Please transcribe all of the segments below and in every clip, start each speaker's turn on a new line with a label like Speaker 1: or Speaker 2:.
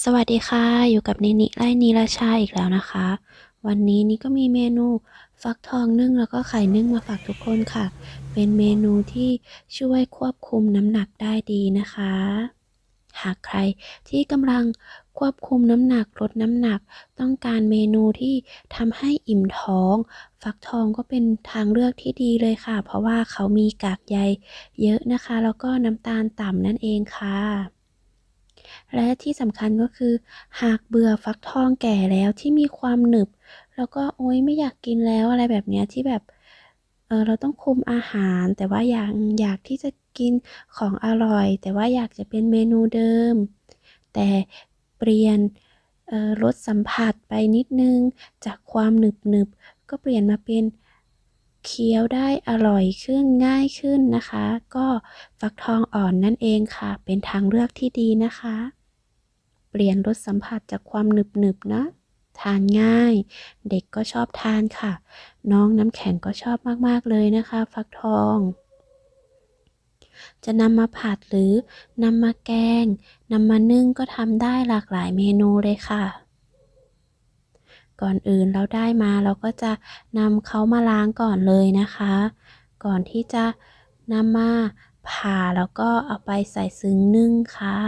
Speaker 1: สวัสดีค่ะ อยู่กับนินิไลนีราชาอีกแล้วนะคะ วันนี้นี่ก็มีเมนูฟักทองนึ่งแล้วก็ไข่นึ่งมาฝากทุกคนค่ะ เป็นเมนูที่ช่วยควบคุมน้ำหนักได้ดีนะคะ หากใครที่กำลังควบคุมน้ำหนักลดน้ำหนัก ต้องการเมนูที่ทำให้อิ่มท้อง ฟักทองก็เป็นทางเลือกที่ดีเลยค่ะ เพราะว่าเขามีกากใยเยอะนะคะ แล้วก็น้ำตาลต่ำนั่นเองค่ะ และที่สำคัญก็คือ หากเบื่อฟักทองแก่แล้วที่มีความหนึบ แล้วก็โอ๊ยไม่อยากกินแล้วอะไรแบบนี้ที่แบบเออเราต้องคุมอาหาร แต่ว่าอยากอยากที่จะกินของอร่อย แต่ว่าอยากจะเป็นเมนูเดิม แต่เปลี่ยนรสสัมผัสไปนิดนึง จากความหนึบหนึบก็เปลี่ยนมาเป็นเคี้ยวได้อร่อยขึ้นง่ายขึ้นนะคะ ก็ฟักทองอ่อนนั่นเองค่ะ เป็นทางเลือกที่ดีนะคะ เปลี่ยนรสสัมผัสจากความหนึบหนึบนะ ทานง่าย เด็กก็ชอบทานค่ะ น้องน้ำแข็งก็ชอบมาก ๆ เลยนะคะ ฟักทอง จะนำมาผัดหรือนำมาแกงนำมานึ่งก็ทำได้หลากหลายเมนูเลยค่ะก่อนอื่นเราได้มาเราก็จะนำเขามาล้างก่อนเลยนะคะ ก่อนที่จะนำมาผ่าแล้วก็เอาไปใส่ซึ้งนึ่งค่ะ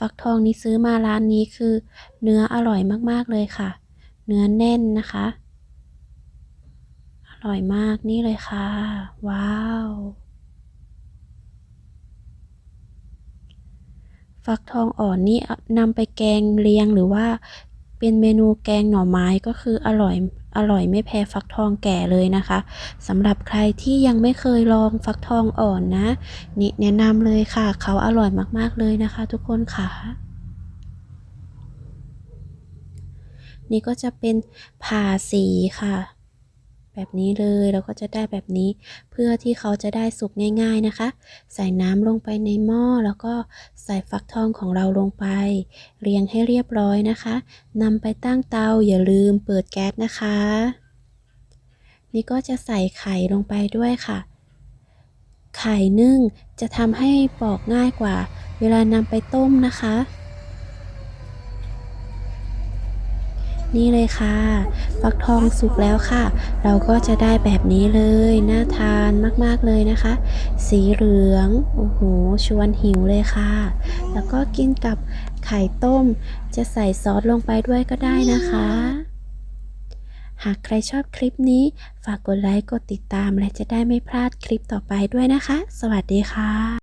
Speaker 1: ฟักทองนี้ซื้อมาร้านนี้คือ เนื้ออร่อยมากๆเลยค่ะ เนื้อแน่นนะคะ อร่อยมากนี่เลยค่ะ ว้าว ฟักทองอ่อนนี่นำไปแกงเลียงหรือว่า เป็นเมนูแกงหน่อไม้ก็คืออร่อยอร่อยไม่แพ้ฟักทองแก่เลยนะคะสำหรับใครที่ยังไม่เคยลองฟักทองอ่อนนะนี่แนะนำเลยค่ะ เขาอร่อยมากๆเลยนะคะ ทุกคนค่ะนี่ก็จะเป็นผ่าสีค่ะ แบบนี้เลยเราก็จะได้แบบนี้ เพื่อที่เขาจะได้สุกง่าย ๆนะคะ ใส่น้ำลงไปในหม้อแล้วก็ใส่ฟักทองของเราลงไป เรียงให้เรียบร้อยนะคะนำไปตั้งเตาอย่าลืมเปิดแก๊สนะคะ นี่ก็จะใส่ไข่ลงไปด้วยค่ะ ไข่นึ่งจะทำให้ปอกง่ายกว่า เวลานำไปต้มนะคะ นี่เลยค่ะ ฟักทองสุกแล้วค่ะ เราก็จะได้แบบนี้เลย น่าทานมากๆเลยนะคะ สีเหลือง โอ้โห ชวนหิวเลยค่ะ แล้วก็กินกับไข่ต้ม จะใส่ซอสลงไปด้วยก็ได้นะคะ หากใครชอบคลิปนี้ ฝากกดไลค์ กดติดตาม และจะได้ไม่พลาดคลิปต่อไปด้วยนะคะ สวัสดีค่ะ